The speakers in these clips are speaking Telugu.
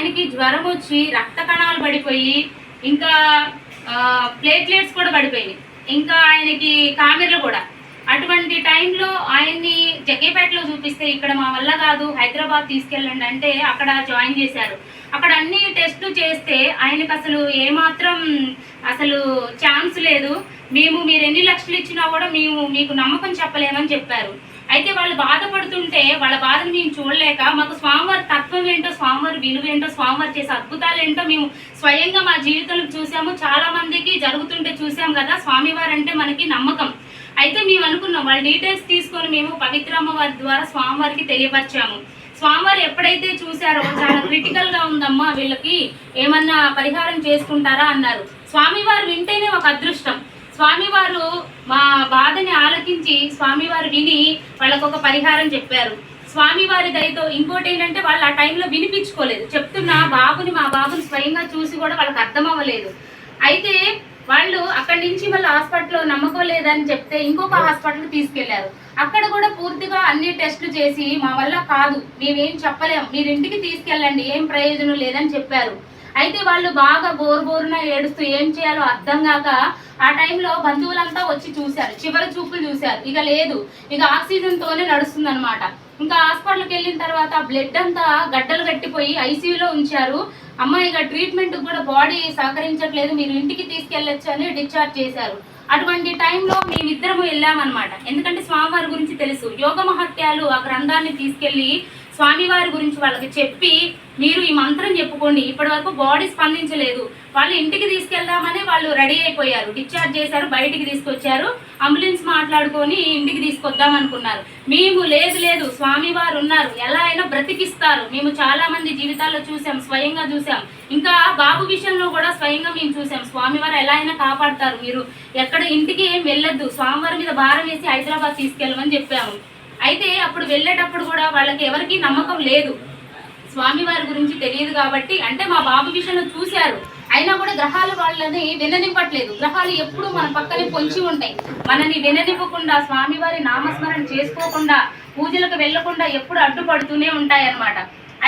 ఆయనకి జ్వరం వచ్చి రక్త కణాలు పడిపోయి ఇంకా ప్లేట్లెట్స్ కూడా పడిపోయినాయి. ఇంకా ఆయనకి కామెర్లు కూడా. అటువంటి టైంలో ఆయన్ని జగ్గేపేటలో చూపిస్తే ఇక్కడ మా వల్ల కాదు హైదరాబాద్ తీసుకెళ్ళండి అంటే అక్కడ జాయిన్ చేశారు. అక్కడ అన్ని టెస్టులు చేస్తే ఆయనకు అసలు ఏమాత్రం అసలు ఛాన్స్ లేదు. మేము మీరు ఎన్ని లక్షలు ఇచ్చినా కూడా మేము మీకు నమ్మకం చెప్పలేమని చెప్పారు. అయితే వాళ్ళు బాధపడుతుంటే వాళ్ళ బాధను మేము చూడలేక మాకు స్వామివారి తత్వం ఏంటో స్వామివారి విలువ ఏంటో స్వామివారి చేసే అద్భుతాలు ఏంటో మేము స్వయంగా మా జీవితంలో చూసాము. చాలా మందికి జరుగుతుంటే చూసాం కదా స్వామివారు అంటే మనకి నమ్మకం. అయితే మేము అనుకున్నాం వాళ్ళ డీటెయిల్స్ తీసుకొని మేము పవిత్రమ్మ వారి ద్వారా స్వామివారికి తెలియపరిచాము. స్వామివారు ఎప్పుడైతే చూసారో చాలా క్రిటికల్గా ఉందమ్మా వీళ్ళకి ఏమన్నా పరిహారం చేసుకుంటారా అన్నారు. స్వామివారు వింటేనే ఒక అదృష్టం. స్వామివారు మా బాధని ఆలకించి స్వామివారు విని వాళ్ళకు ఒక పరిహారం చెప్పారు. స్వామివారి దయతో ఇంకోటి ఏంటంటే వాళ్ళు ఆ టైంలో వినిపించుకోలేదు. చెప్తున్న బాబుని మా బాబుని స్వయంగా చూసి కూడా వాళ్ళకి అర్థం అవ్వలేదు. అయితే వాళ్ళు అక్కడి నుంచి మళ్ళీ హాస్పిటల్లో నమ్మకం లేదని చెప్తే ఇంకొక హాస్పిటల్కి తీసుకెళ్ళారు. అక్కడ కూడా పూర్తిగా అన్ని టెస్టులు చేసి మా వల్ల కాదు మేమేం చెప్పలేం మీరు ఇంటికి తీసుకెళ్ళండి ఏం ప్రయోజనం లేదని చెప్పారు. అయితే వాళ్ళు బాగా బోరు బోరున ఏడుస్తూ ఏం చేయాలో అర్థం కాక ఆ టైంలో బంధువులంతా వచ్చి చూశారు. చివరి చూపులు చూశారు. ఇక లేదు. ఇక ఆక్సిజన్తోనే నడుస్తుంది అనమాట ఇంకా హాస్పిటల్కి వెళ్ళిన తర్వాత బ్లడ్ అంతా గడ్డలు కట్టిపోయి ఐసీయూలో ఉంచారు. అమ్మ ఇక ట్రీట్మెంట్ కూడా బాడీ సహకరించట్లేదు. మీరు ఇంటికి తీసుకెళ్ళొచ్చు అని డిశ్చార్జ్ చేశారు. అటువంటి టైంలో మేమిద్దరము వెళ్ళామన్నమాట. ఎందుకంటే స్వామివారి గురించి తెలుసు. యోగ మహత్యాలు ఆ గ్రంథాన్ని తీసుకెళ్ళి స్వామివారి గురించి వాళ్ళకి చెప్పి మీరు ఈ మంత్రం చెప్పుకోండి. ఇప్పటి వరకు బాడీ స్పందించలేదు. వాళ్ళు ఇంటికి తీసుకెళ్దామని వాళ్ళు రెడీ అయిపోయారు. డిశ్చార్జ్ చేశారు బయటికి తీసుకొచ్చారు. అంబులెన్స్ మాట్లాడుకొని ఇంటికి తీసుకొద్దాం అనుకున్నారు. మేము లేదు లేదు. స్వామివారు ఉన్నారు. ఎలా అయినా బ్రతికిస్తారు. మేము చాలా మంది జీవితాల్లో చూసాం స్వయంగా చూసాం ఇంకా బాబు విషయంలో కూడా స్వయంగా మేము చూసాం స్వామివారు ఎలా అయినా కాపాడతారు. మీరు ఎక్కడ ఇంటికి ఏం వెళ్ళొద్దు. స్వామివారి మీద భారం వేసి హైదరాబాద్ తీసుకెళ్ళమని చెప్పాము. అయితే అప్పుడు వెళ్ళేటప్పుడు కూడా వాళ్ళకి ఎవరికి నమ్మకం లేదు. స్వామివారి గురించి తెలియదు కాబట్టి అంటే మా బాబు విషయంలో చూశారు. అయినా కూడా గ్రహాలు వాళ్ళని విననివ్వట్లేదు గ్రహాలు ఎప్పుడు మన పక్కనే పొంచి ఉంటాయి. మనని విననివ్వకుండా స్వామివారి నామస్మరణ చేసుకోకుండా పూజలకు వెళ్ళకుండా ఎప్పుడు అడ్డుపడుతూనే ఉంటాయి అన్నమాట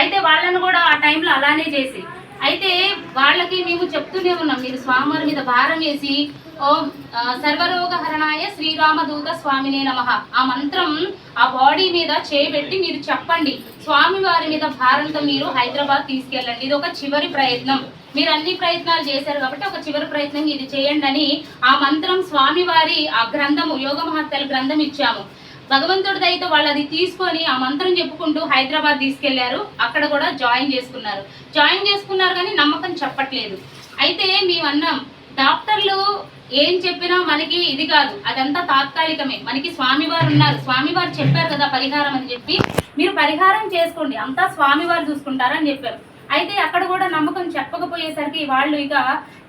అయితే వాళ్ళను కూడా ఆ టైంలో అలానే చేసి అయితే వాళ్ళకి మేము చెప్తూనే ఉన్నాం మీరు స్వామివారి మీద భారం వేసి ఓం ఆ, సర్వరోగహరణాయ శ్రీరామదూత స్వామినే నమ. ఆ మంత్రం ఆ బాడీ మీద చేయబెట్టి మీరు చెప్పండి. స్వామివారి మీద భారంతో మీరు హైదరాబాద్ తీసుకెళ్ళండి. ఇది ఒక చివరి ప్రయత్నం. మీరు అన్ని ప్రయత్నాలు చేశారు కాబట్టి ఒక చివరి ప్రయత్నం ఇది చేయండి అని ఆ మంత్రం స్వామివారి ఆ గ్రంథము యోగ మహత్తల గ్రంథం ఇచ్చాము. భగవంతుడి దయతో వాళ్ళు అది తీసుకొని ఆ మంత్రం చెప్పుకుంటూ హైదరాబాద్ తీసుకెళ్ళారు. అక్కడ కూడా జాయిన్ చేసుకున్నారు. జాయిన్ చేసుకున్నారు కానీ నమ్మకం చెప్పట్లేదు. అయితే మేము అన్నాం డాక్టర్లు ఏం చెప్పినా మనకి ఇది కాదు. అదంతా తాత్కాలికమే. మనకి స్వామివారు ఉన్నారు. స్వామివారు చెప్పారు కదా పరిహారం అని చెప్పి. మీరు పరిహారం చేసుకోండి. అంతా స్వామివారు చూసుకుంటారని చెప్పారు. అయితే అక్కడ కూడా నమ్మకం చెప్పకపోయేసరికి వాళ్ళు ఇక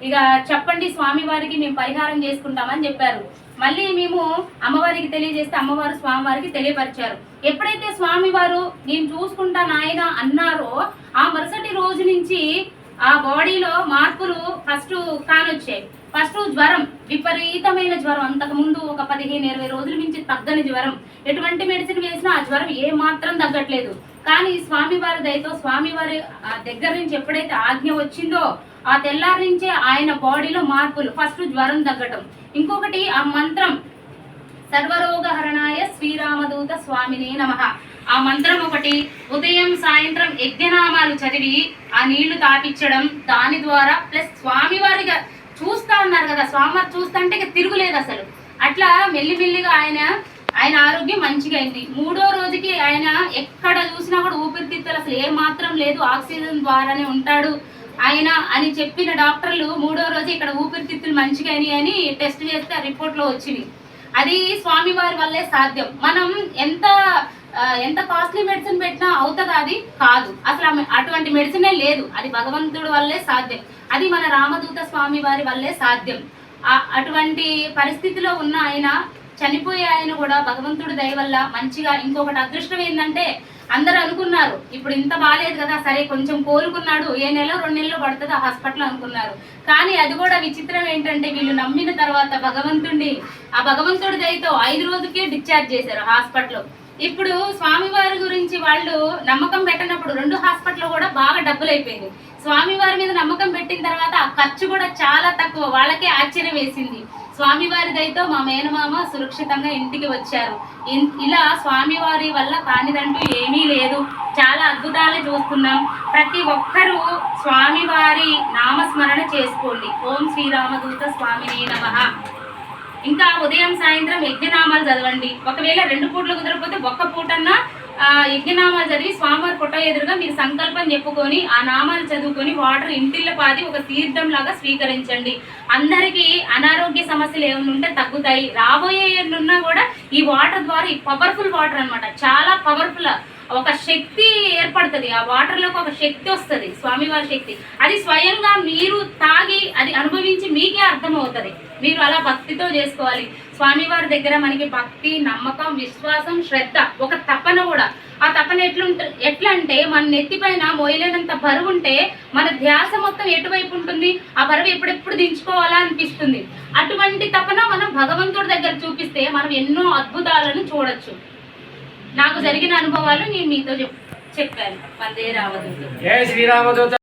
ఇక చెప్పండి స్వామివారికి మేము పరిహారం చేసుకుంటామని చెప్పారు. మళ్ళీ మేము అమ్మవారికి తెలియజేస్తే అమ్మవారు స్వామివారికి తెలియపరిచారు. ఎప్పుడైతే స్వామివారు నేను చూసుకుంటా నాయన అన్నారో ఆ మరుసటి రోజు నుంచి ఆ బాడీలో మార్పులు ఫస్ట్ కానొచ్చాయి. ఫస్ట్ జ్వరం విపరీతమైన జ్వరం. అంతకు ముందు ఒక పదిహేను ఇరవై రోజుల నుంచి తగ్గని జ్వరం. ఎటువంటి మెడిసిన్ వేసినా ఆ జ్వరం ఏ మాత్రం తగ్గట్లేదు. కానీ స్వామివారి దయతో స్వామివారి ఆ దగ్గర నుంచి ఎప్పుడైతే ఆజ్ఞ వచ్చిందో ఆ తెల్లారి నుంచే ఆయన బాడీలో మార్పులు. ఫస్ట్ జ్వరం తగ్గటం. ఇంకొకటి ఆ మంత్రం. సర్వరోగహరణాయ శ్రీరామదూత స్వామినే నమ. ఆ మంత్రం ఒకటి ఉదయం సాయంత్రం యజ్ఞనామాలు చదివి ఆ నీళ్ళు తాపించడం దాని ద్వారా ప్లస్ స్వామివారిగా చూస్తా ఉన్నారు కదా స్వామివారు చూస్తుంటే ఇక తిరుగులేదు అసలు. అట్లా మెల్లిమెల్లిగా ఆయన ఆయన ఆరోగ్యం మంచిగా అయింది. మూడో రోజుకి ఆయన ఎక్కడ చూసినా కూడా ఊపిరితిత్తులు అసలు ఏ మాత్రం లేదు. ఆక్సిజన్ ద్వారానే ఉంటాడు. ఆయన అని చెప్పిన డాక్టర్లు మూడో రోజు ఇక్కడ ఊపిరితిత్తులు మంచిగా అని టెస్ట్ చేస్తే ఆ రిపోర్ట్లో వచ్చినాయి. అది స్వామివారి వల్లే సాధ్యం. మనం ఎంత ఎంత కాస్ట్లీ మెడిసిన్ పెట్టినా అవుతుందా అది? కాదు. అసలు అటువంటి మెడిసినే లేదు. అది భగవంతుడి వల్లే సాధ్యం. అది మన రామదూత స్వామి వారి వల్లే సాధ్యం. అటువంటి పరిస్థితిలో ఉన్న ఆయన చనిపోయే ఆయన కూడా భగవంతుడి దయ వల్ల మంచిగా ఇంకొకటి అదృష్టం ఏంటంటే అందరూ అనుకున్నారు ఇప్పుడు ఇంత బాగాలేదు కదా సరే కొంచెం కోలుకున్నాడు ఏ నెల రెండు నెలలు పడుతుంది ఆ హాస్పిటల్ అనుకున్నారు. కానీ అది కూడా విచిత్రం ఏంటంటే వీళ్ళు నమ్మిన తర్వాత భగవంతుడిని ఆ భగవంతుడి దయతో ఐదు రోజుకే డిశ్చార్జ్ చేశారు హాస్పిటల్ ఇప్పుడు స్వామివారి గురించి వాళ్ళు నమ్మకం పెట్టినప్పుడు రెండు హాస్పిటల్ కూడా బాగా డబ్బులు అయిపోయింది స్వామివారి మీద నమ్మకం పెట్టిన తర్వాత ఆ ఖర్చు కూడా చాలా తక్కువ వాళ్ళకే ఆశ్చర్యం వేసింది. స్వామివారిదైతే మా మేనమామ సురక్షితంగా ఇంటికి వచ్చారు. ఇన్- ఇలా స్వామివారి వల్ల కానిదంటూ ఏమీ లేదు. చాలా అద్భుతాలు చూస్తున్నాం. ప్రతి ఒక్కరూ స్వామివారి నామస్మరణ చేసుకోండి. ఓం శ్రీరామదూత స్వామిని నమ. ఇంకా ఉదయం సాయంత్రం యజ్ఞనామాలు చదవండి. ఒకవేళ రెండు పూటలు కుదరకపోతే ఒక్క పూటన్నా యజ్ఞనామాలు చదివి స్వామివారి ఫోటో ఎదురుగా మీరు సంకల్పం చెప్పుకొని ఆ నామాలు చదువుకొని వాటర్ ఇంటిల్ల పాది ఒక తీర్థం లాగా స్వీకరించండి. అందరికీ అనారోగ్య సమస్యలు ఏమైనా ఉంటే తగ్గుతాయి. రాబోయే ఏళ్ళున్నా కూడా ఈ వాటర్ ద్వారా ఈ పవర్ఫుల్ వాటర్ అన్నమాట. చాలా పవర్ఫుల్ ఒక శక్తి ఏర్పడుతుంది. ఆ వాటర్లోకి ఒక శక్తి వస్తుంది. స్వామివారి శక్తి. అది స్వయంగా మీరు తాగి అది అనుభవించి మీకే అర్థమవుతుంది. మీరు అలా భక్తితో చేసుకోవాలి. స్వామివారి దగ్గర మనకి భక్తి నమ్మకం విశ్వాసం శ్రద్ధ ఒక తపన కూడా. ఆ తపన ఎట్లుంట ఎట్లా అంటే మన నెత్తిపైన మోయలేనంత బరువు ఉంటే మన ధ్యాస మొత్తం ఎటువైపు ఉంటుంది? ఆ బరువు ఎప్పుడెప్పుడు దించుకోవాలా అనిపిస్తుంది. అటువంటి తపన మనం భగవంతుడి దగ్గర చూపిస్తే మనం ఎన్నో అద్భుతాలను చూడొచ్చు. నాకు జరిగిన అనుభవాలు నేను మీతో చెప్ చెప్పాను. వందే రావదు